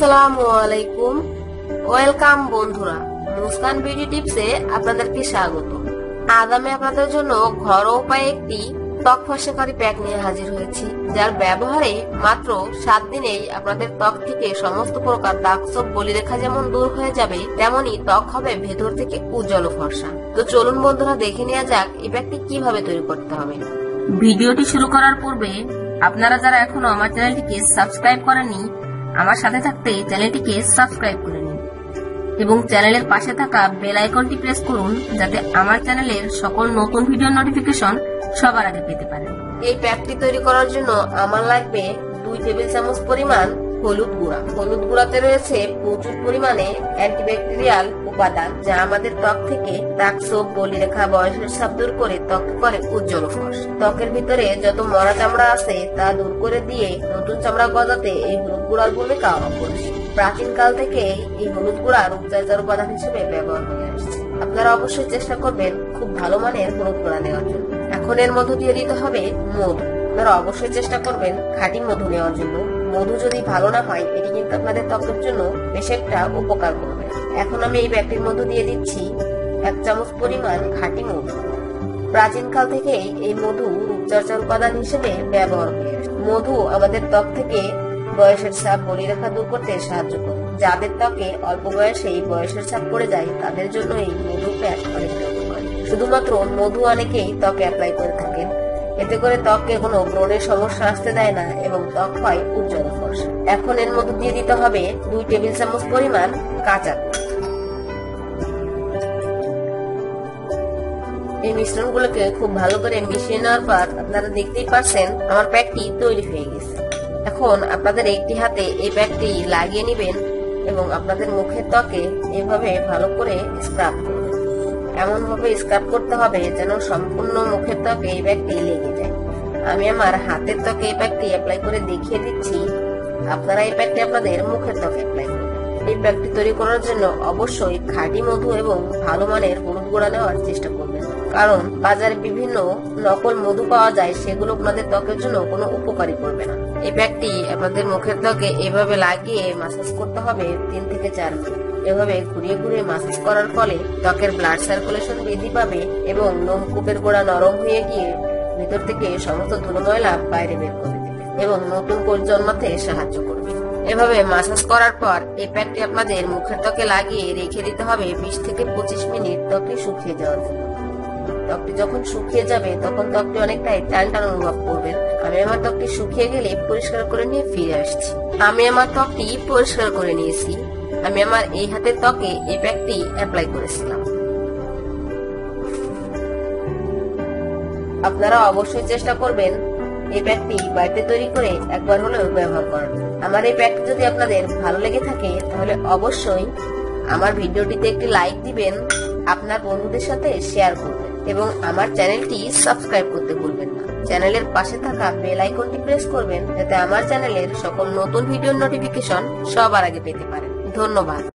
আসসালামু ওয়েলকাম বন্ধুরা, মুস্কান বিউটি টিপসে আপনাদেরকে স্বাগত। আজ আমি আপনাদের জন্য ঘরোয়া উপায়ে একটি ত্বক ফর্সাকারী প্যাক নিয়ে হাজির হয়েছি, যার ব্যবহারে মাত্র সাত দিনেই আপনাদের ত্বক থেকে সমস্ত প্রকার দাগ বলি রেখা যেমন দূর হয়ে যাবে তেমনি ত্বক হবে ভেতর থেকে উজ্জ্বল ফর্সা। তো চলুন বন্ধুরা, দেখে নেওয়া যাক এই প্যাকটি কীভাবে তৈরি করতে হবে। ভিডিওটি শুরু করার পূর্বে আপনারা যারা এখনও আমার চ্যানেলটিকে সাবস্ক্রাইব করেননি আমার সাথে থাকতে চ্যানেলটিকে সাবস্ক্রাইব করে নিন। এবং চ্যানেলের পাশে থাকা বেল আইকনটি প্রেস করুন যাতে আমার চ্যানেলের সকল নতুন ভিডিও নোটিফিকেশন সবার আগে পেতে পারেন। এই প্যাকটি তৈরি করার জন্য আমার লাগবে দুই টেবিল চামচ পরিমাণ হলুদ গুঁড়া। হলুদ গুঁড়াতে রয়েছে প্রচুর পরিমাণে অ্যান্টিব্যাকটেরিয়াল উপাদান, যা আমাদের ত্বক থেকে দাগ সোপ বলি রেখা বয়সের সাপ দূর করে ত্বক করে উজ্জ্বল ফর্স ত্বকের ভিতরে যত মরা চামড়া আছে, তা দূর করে দিয়ে নতুন চামড়া গজাতে এই হলুদ গুঁড়ার ভূমিকা অপরিসীম প্রাচীন কাল থেকে এই হলুদ গুঁড়া রূপচার্জার উপাদান হিসেবে ব্যবহার হয়ে আসছে। আপনারা অবশ্যই চেষ্টা করবেন খুব ভালো মানের হলুদ গুঁড়া নেওয়ার জন্য। এখন এর মধ্যে দিয়ে দিতে হবে মধু। আপনারা অবশ্যই চেষ্টা করবেন খাঁটি মধু নেওয়ার জন্য। মধু যদি ভালো না হয়, এটি কিন্তু আপনাদের ত্বকের জন্য বেশ একটা উপকার করবে। এখন আমি এই ব্যাগটির মধ্যে দিয়ে দিচ্ছি এক চামচ পরিমাণ খাঁটি মধু। প্রাচীনকাল থেকেই এই মধু রূপচর্চার উপাদান হিসেবে ব্যবহার মধু আমাদের ত্বক থেকে বয়সের ছাপ বলি রেখা দূর করতে সাহায্য করে। যাদের ত্বকে অল্প বয়সেই বয়সের ছাপ পড়ে যায়, তাদের জন্য এই মধু প্যাক উপকারী শুধুমাত্র মধু অনেকেই ত্বকে অ্যাপ্লাই করে থাকেন। এতে করে ত্বকে কোনো ব্রণের সমস্যা আসতে দেয় না এবং ত্বক হয় উজ্জ্বল ফর্সা। এখন এর মধ্যে দিয়ে দিতে হবে দুই টেবিল চামচ পরিমাণ কাঁচা। এই মিশ্রণগুলোকে খুব ভালো করে মিশিয়ে নেওয়ার পর আপনারা দেখতেই পাচ্ছেন আমার প্যাকটি তৈরি হয়ে গেছে। এখন আপনাদের একটি হাতে এই প্যাকটি লাগিয়ে নেবেন এবং আপনাদের মুখের ত্বকে এভাবে ভালো করে স্ক্রাব করবেন এমন ভাবে স্ক্রাব করতে হবে যেন সম্পূর্ণ মুখের ত্বক এই ব্যাগটি লেগে যায়। আমি আমার হাতের ত্বকে এই ব্যাগটি অ্যাপ্লাই করে দেখিয়ে দিচ্ছি। আপনারা এই ব্যাগটি আপনাদের মুখের ত্বকে অ্যাপ্লাই করবেন এই প্যাকটি তৈরি করার জন্য অবশ্যই খাঁটি মধু এবং ভালো মানের হলুদ গুঁড়া নেওয়ার চেষ্টা করবেন। কারণ বাজারে বিভিন্ন নকল মধু পাওয়া যায়, সেগুলো আপনাদের ত্বকের জন্য কোনো উপকারী করবে না। এই প্যাকটি আপনাদের মুখের ত্বকে এভাবে লাগিয়ে মাসাজ করতে হবে তিন থেকে চার মিনিট। এভাবে ঘুরিয়ে ঘুরিয়ে মাসাজ করার ফলে ত্বকের ব্লাড সার্কুলেশন বৃদ্ধি পাবে এবং লোমকূপের গোড়া নরম হয়ে গিয়ে ভিতর থেকে সমস্ত ধুলো ময়লা বাইরে বের করে দেবে এবং নতুন কোষ জন্মাতে সাহায্য করবে। এভাবে মাসাজ করার পর এই প্যাকটি আপনাদের মুখের ত্বকে লাগিয়ে রেখে দিতে হবে বিশ থেকে পঁচিশ মিনিট ত্বকে শুকিয়ে যাওয়ার জন্য। ত্বকটি যখন শুকিয়ে যাবে, তখন ত্বকটি অনেকটাই টান টান অনুভব করবেন। আমি আমার ত্বকটি শুকিয়ে গেলে পরিষ্কার করে নিয়ে ফিরে আসছি। আমি আমার ত্বকটি পরিষ্কার করে নিয়েছি। আমি আমার এই হাতের ত্বকে এই প্যাকটি অ্যাপ্লাই করেছিলাম। আপনারা অবশ্যই চেষ্টা করবেন এই প্যাকটি বাড়িতে তৈরি করে একবার হলেও ব্যবহার করার আমার এই প্যাকটি যদি আপনাদের ভালো লেগে থাকে, তাহলে অবশ্যই আমার ভিডিওটিতে একটি লাইক দিবেন, আপনার বন্ধুদের সাথে শেয়ার করবেন এবং আমার চ্যানেলটি সাবস্ক্রাইব করতে ভুলবেন না। চ্যানেলের পাশে থাকা বেল আইকনটি প্রেস করবেন, যাতে আমার চ্যানেলের সকল নতুন ভিডিওর নোটিফিকেশন সবার আগে পেতে পারেন। ধন্যবাদ।